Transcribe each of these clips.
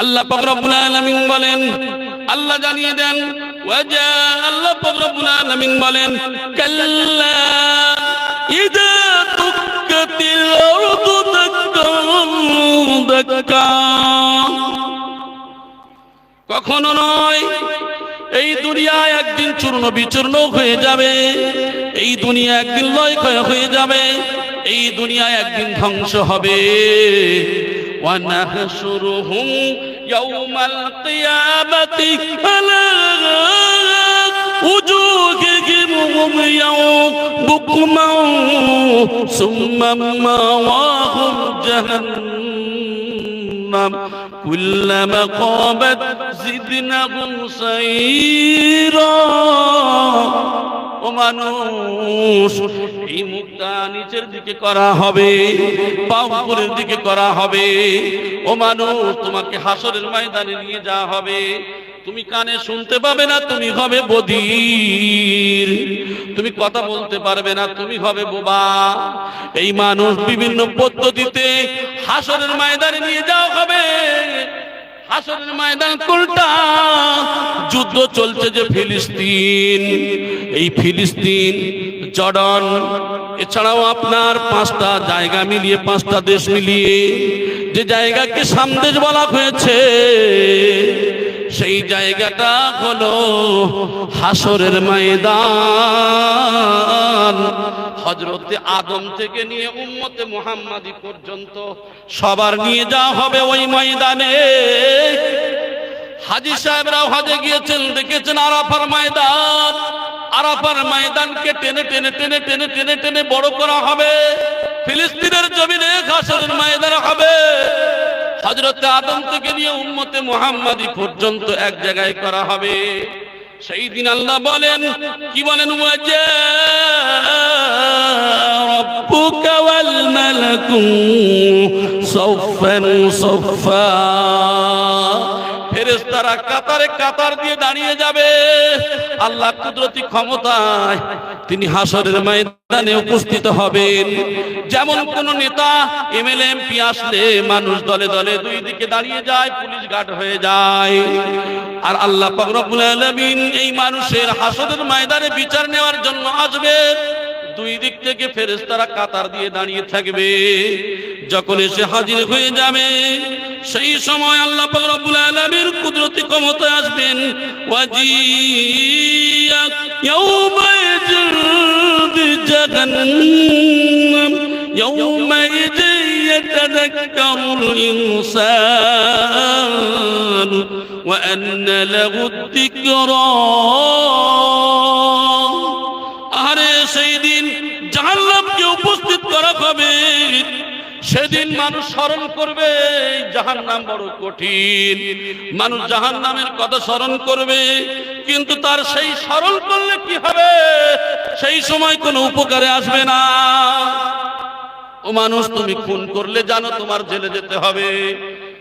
আল্লাহ পাকরাবুল আলামিন বলেন, আল্লাহ জানিয়ে দেন, ওয়াজা আল্লাহ পাকরাবুল আলামিন বলেন, কাল্লা ইদা তুক্কাতিল আরদু কখনো নয়, এই দুনিয়া একদিন চূর্ণ বিচূর্ণ হয়ে যাবে, এই দুনিয়া একদিন লয় ক্ষয় হয়ে যাবে, এই দুনিয়া একদিন ধ্বংস হবে। ওয়ানাহসুরুহুম يوم القيامة على وجوههم عميا بكما ثم مأواهم جهنم. كلما قامت زدناهم سيرا ও মানুষ, এই মুখটা নিচের দিকে করা হবে পা উপরের দিকে করা হবে। ও মানুষ, তোমাকে হাসরের ময়দানে নিয়ে যাওয়া হবে। তুমি কানে শুনতে পাবে না, তুমি হবে বধির তুমি কথা বলতে পারবে না, তুমি হবে বোবা। এই মানুষ বিভিন্ন পদ্ধতিতে হাসরের ময়দানে নিয়ে যাওয়া হবে। হাসরের ময়দান কোনটা যুদ্ধ চলছে যে ফিলিস্তিন। এই ফিলিস্তিন, জর্ডন, এছাড়াও আপনার পাঁচটা জায়গা মিলিয়ে, পাঁচটা দেশ মিলিয়ে যে জায়গাকে সামদেশ বলা হয়েছে, সেই জায়গাটা হলো হাসরের ময়দান। হজরতে আদম থেকে নিয়ে উম্মতে মোহাম্মদী পর্যন্ত সবার নিয়ে যাওয়া হবে ওই ময়দানে। হাজি সাহেবরাও হজে গিয়েছেন, দেখেছেন আরাফার ময়দান। আরাফার ময়দানকে টেনে টেনে টেনে টেনে টেনে টেনে বড় করা হবে। ফিলিস্তিনের জমিনে ঘাসরের ময়দান হবে। হজরতে আদম থেকে নিয়ে উম্মতে মোহাম্মদী পর্যন্ত এক জায়গায় করা হবে। সেই দিন আল্লাহ বলেন কি বলেন ফেরেস্তারা কাতারে কাতার দিয়ে দাঁড়িয়ে যাবে। আল্লাহ কুদরতি ক্ষমতায় তিনি হাসরের ময়দানে উপস্থিত হবেন। যেমন কোন নেতা এমএলএ এমপি আসলে মানুষ দলে দলে দুই দিকে দাঁড়িয়ে যায়, পুলিশ গার্ড হয়ে যায়। আর আল্লাহ পাক রব্বুল আলামিন এই মানুষের হাসরের ময়দানে বিচার নেওয়ার জন্য আসবে। দুই দিক থেকে ফেরেশতারা কাতার দিয়ে দাঁড়িয়ে থাকবে। যখন এসে হাজির হয়ে যাবে সেই সময় আল্লাহ পাক রব্বুল আলামিন কুদরতি ক্ষমতায় আসবেন ওয়াজিয়া ইয়াউমা ইয়াজুদ জাহান্নাম ইয়াউমা يتذكر الإنسان وأن له الذكرى সেদিন মানুষ স্মরণ করবে জাহান নাম বড় কঠিন। মানুষ জাহান নামের কথা স্মরণ করবে, কিন্তু তার সেই স্মরণ করলে কি হবে? সেই সময় কোনো উপকারে আসবে না। ও মানুষ, তুমি খুন করলে জানো তোমার জেলে যেতে হবে।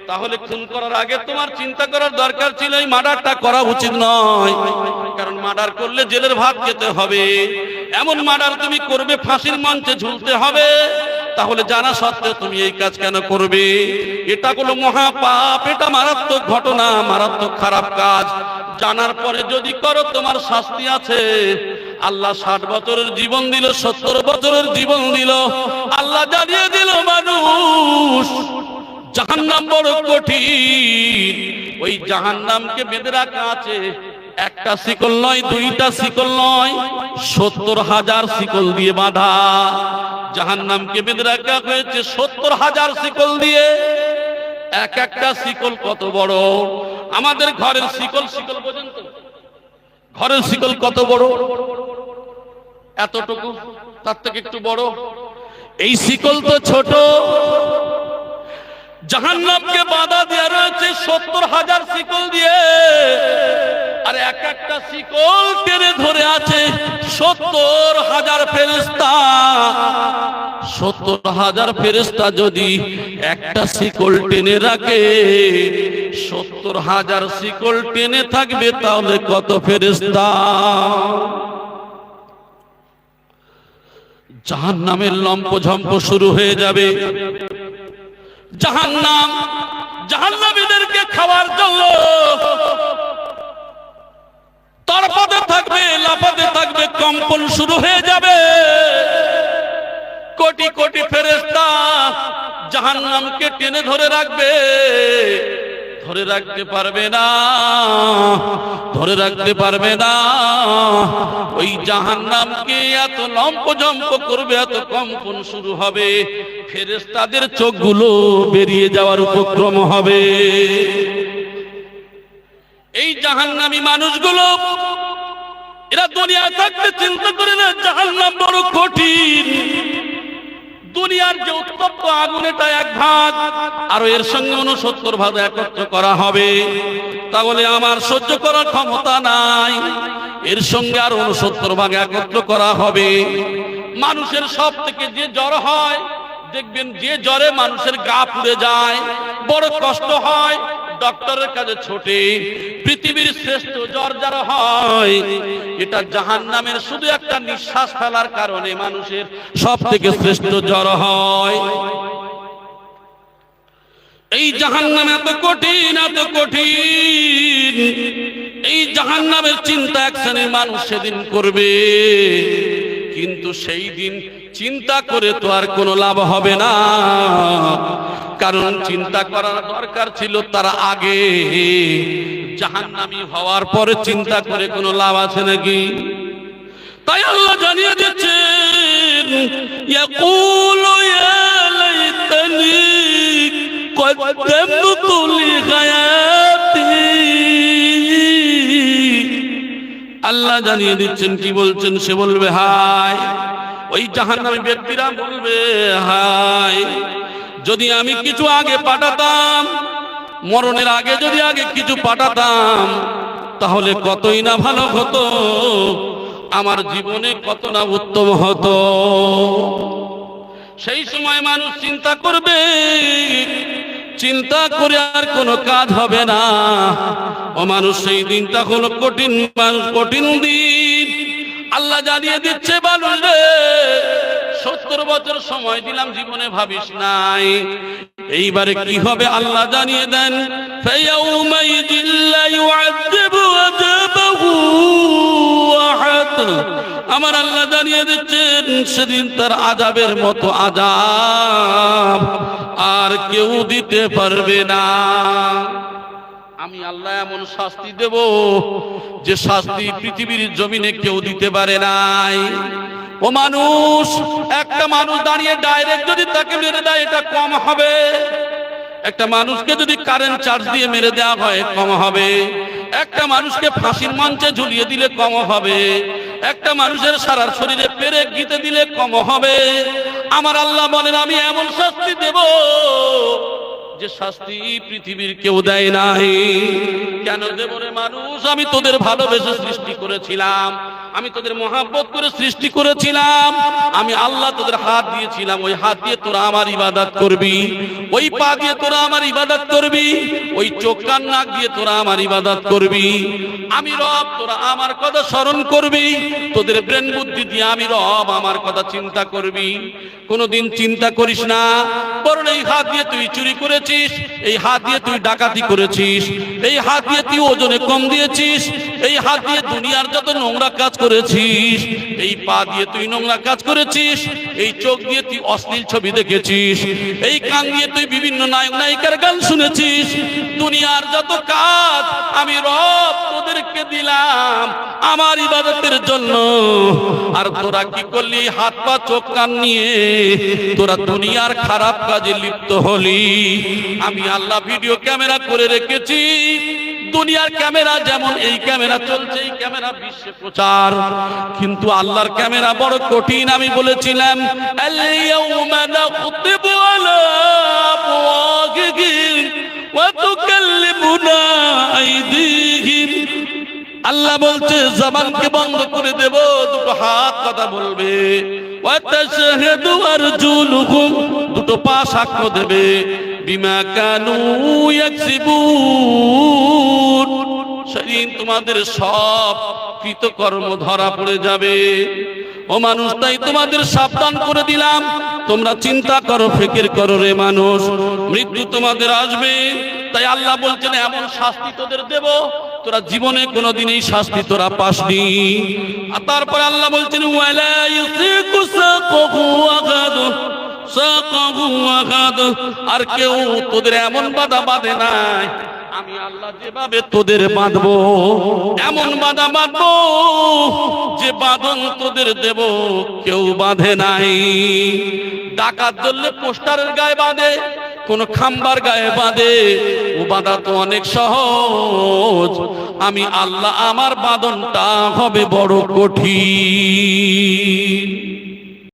তাহলে খুন করার আগে তোমার চিন্তা করার দরকার ছিল, এই মার্ডারটা করা উচিত নয়। কারণ মার্ডার করলে জেলের ভাত খেতে হবে। এমন মার্ডার তুমি করবে, ফাঁসির মঞ্চে ঝুলতে হবে। তাহলে জানা সত্ত্বেও তুমি এই কাজ কেন করবে? এটা কোনো মহাপাপ, এটা মারাত্মক ঘটনা, মারাত্মক খারাপ কাজ। জানার পরে যদি করো, তোমার শাস্তি আছে। আল্লাহ ষাট বছরের জীবন দিল, সত্তর বছরের জীবন দিল। আল্লাহ জানিয়ে দিল, মানুষ, জাহান্নাম বড় কঠিন। ওই জাহান্নামকে বেঁধে রাখা আছে। একটা শিকল নয়, দুইটা শিকল নয়, সত্তর হাজার শিকল দিয়ে বাঁধা। জাহান্নামকে বেঁধে রাখা হয়েছে সত্তর হাজার শিকল দিয়ে। এক একটা শিকল কত বড়? আমাদের ঘরের শিকল শিকল পর্যন্ত। ঘরের শিকল কত বড়? এতটুকু? তার থেকে একটু বড়। এই শিকল তো ছোট। জাহান্নামকে বাধা দেওয়া রয়েছে সত্তর হাজার শিকল দিয়ে। আর এক একটা শিকল টেনে ধরে আছে সত্তর হাজার ফেরিস্তা সত্তর হাজার ফেরেস্তা যদি একটা শিকল টেনে রাখে, সত্তর হাজার শিকল টেনে থাকবে, তাহলে কত ফেরেস্তা জাহান নামের লম্প ঝম্প শুরু হয়ে যাবে। জাহান নাম জাহান্নামীদেরকে খাওয়ার জন্য তরপাতে থাকবে লাপাতে থাকবে, কম্পন শুরু হয়ে যাবে। কোটি কোটি ফেরেস্তা জাহান্নামকে টেনে ধরে রাখবে, ধরে রাখতে পারবে না, ধরে রাখতে পারবে না। ওই জাহান্নামকে এত লম্প জম্প করবে, এত কম্পন শুরু হবে ফেরেস্তাদের চোখগুলো বেরিয়ে যাওয়ার উপক্রম হবে। এই জাহান জাহান্নামী মানুষগুলো, এরা দুনিয়া থাকতে চিন্তা করে না, জাহান্নাম বড় কঠিন। দুনিয়ার যে উত্তপ্ত আগুন এটা এক ভাগ, আর এর সঙ্গে উনসত্তর ভাগ একত্র করা হবে। তাহলে আমার সহ্য করার ক্ষমতা নাই। এর সঙ্গে আর উনসত্তর ভাগ একত্র করা হবে। মানুষের সব থেকে যে জ্বর হয়, দেখবেন যে জ্বরে মানুষের গা পুড়ে যায়, বড় কষ্ট হয় ডক্টরের কাছে ছোটে, পৃথিবীর শ্রেষ্ঠ জ্বর যারা হয়, এটা জাহান নামের শুধু একটা নিঃশ্বাস ফেলার কারণে মানুষের সব থেকে শ্রেষ্ঠ জ্বর হয়। এই জাহান নাম এত কঠিন এত কঠিন। এই জাহান নামের চিন্তা এক শ্রেণির মানুষ সেদিন করবে, কিন্তু সেই দিন চিন্তা করে তো আর কোনো লাভ হবে না কারণ চিন্তা করার দরকার ছিল তার আগে জাহান্নামী হওয়ার পরে চিন্তা করে কোনো লাভ আছে নাকি তাই আল্লাহ জানিয়ে দিচ্ছেন ইয়াকুলু ইয়া লাইতানি قدمت لحياتي আল্লাহ জানিয়ে দিচ্ছেন কি বলছেন সে বলবে হাই ওই জাহান্নামী ব্যক্তিরা বলবে হাই যদি আমি কিছু আগে পাঠাতাম, মরণের আগে যদি আগে কিছু পাঠাতাম, তাহলে কতই না ভালো হতো, আমার জীবনে কত না উত্তম হতো। সেই সময় মানুষ চিন্তা করবে, চিন্তা করে আর কোনো কাজ হবে না। ও মানুষ সেই দিনটা হলো কঠিন মানুষ, কঠিন দিন আল্লাহ জানিয়ে দিচ্ছে বালুর রে। সত্তর বছর সময় দিলাম, জীবনে ভাবিস নাই। এইবারে কি হবে আল্লাহ জানিয়ে দেন আমার আল্লাহ জানিয়ে দিচ্ছেন, সেদিন তার আজাবের মতো আজাব আর কেউ দিতে পারবে না। আমি আল্লাহ এমন শাস্তি দেব যে শাস্তি পৃথিবীর জমিনে কেউ দিতে পারে নাই। ও মানুষ, একটা মানুষ দাঁড়িয়ে ডাইরেক্ট যদি তাকে মেরে দেয়, এটা কম হবে। একটা মানুষকে যদি কারেন্ট চার্জ দিয়ে মেরে দেওয়া হয়, কম হবে। একটা মানুষকে ফাঁসির মঞ্চে ঝুলিয়ে দিলে কম হবে। একটা মানুষের সারা শরীরে পেরে গিতে দিলে কম হবে। আমার আল্লাহ বলেন, আমি এমন শাস্তি দেব যে শাস্তি পৃথিবীর কেউ দেয় নাই। কেন দেবরে মানুষ আমি তোদের ভালোবেসে সৃষ্টি করেছিলাম। আমি তোদের মহাব্বত করে সৃষ্টি করেছিলাম। আমি আল্লাহ তোদের হাত দিয়েছিলাম। ওই হাত দিয়ে তোরা আমার ইবাদত করবি। ওই পা দিয়ে তোরা আমার ইবাদত করবি। ওই চোখ কান নাক দিয়ে তোরা আমার ইবাদত করবি। আমি রব, তোরা আমার কথা স্মরণ করবি। তোদের ব্রেন বুদ্ধি দিয়ে আমি রব আমার কথা চিন্তা করবি। কোনোদিন চিন্তা করিস না। বরং এই হাত দিয়ে তুই চুরি করেছিস। এই হাত দিয়ে তুই ডাকাতি করেছিস। এই হাত দিয়ে তুই ওজনে কম দিয়েছিস। এই হাত দিয়ে দুনিয়ার যত নোংরা কাজ করেছিস, এই পা দিয়ে তুই নোংরা কাজ করেছিস, এই চোখ দিয়ে তুই অশ্লীল ছবি দেখেছিস, এই কান দিয়ে তুই বিভিন্ন নায়ক, নায়িকার গান শুনেছিস, দুনিয়ার যত কাজ আমি রব তোদেরকে দিলাম আমার ইবাদতের জন্য। আর তোরা কি করলি? হাত পা, চোখ, কান নিয়ে তোরা দুনিয়ার খারাপ কাজে লিপ্ত হলি। আমি আল্লাহ ভিডিও ক্যামেরা করে রেখেছি। দুনিয়ার ক্যামেরা যেমন এই ক্যামেরা চলছে, এই ক্যামেরা বিশ্বে প্রচার। কিন্তু আল্লাহর ক্যামেরা বড় কঠিন, আমি বলেছিলাম, আল-ইয়াউমা নাখতিবু আলা আফওয়াহিহিম ওয়া তুকাল্লিমুনা আইদিহিম। আল্লাহ বলছে, জবানকে বন্ধ করে দেব, দুটো হাত কথা বলবে। দুটো পা সাক্ষ্য দেবে। বিমা কানু ইয়াকসিবুন। সেদিন তোমাদের সব কৃতকর্ম ধরা পড়ে যাবে। ও মানুষ, তাই তোমাদের সাবধান করে দিলাম। তোমরা চিন্তা করো, ফিকির করো রে মানুষ। মৃত্যু তোমাদের আসবে। তাই আল্লাহ বলছেন, এমন শাস্তি তোদের দেব, তোরা জীবনে কোনোদিন এই শাস্তি তোরা পাসনি। আর তারপরে আল্লাহ বলছেন, ওয়ালা ইউসিকু সাকাহু আগাদু আর কেউ তোদের এমন বাধা বাঁধে নাই। আমি আল্লাহ যেভাবে তোদের বাঁধবো, এমন বাধা বাঁধবো যে বাঁধন তোদের দেব, কেউ বাঁধে নাই। ডাকাত ধরলে পোস্টারের গায়ে বাঁধে, কোন খাম্বার গায়ে বাঁধে। ও বাঁধা তো অনেক সহজ। আমি আল্লাহ আমার বাঁধনটা হবে বড় কঠিন।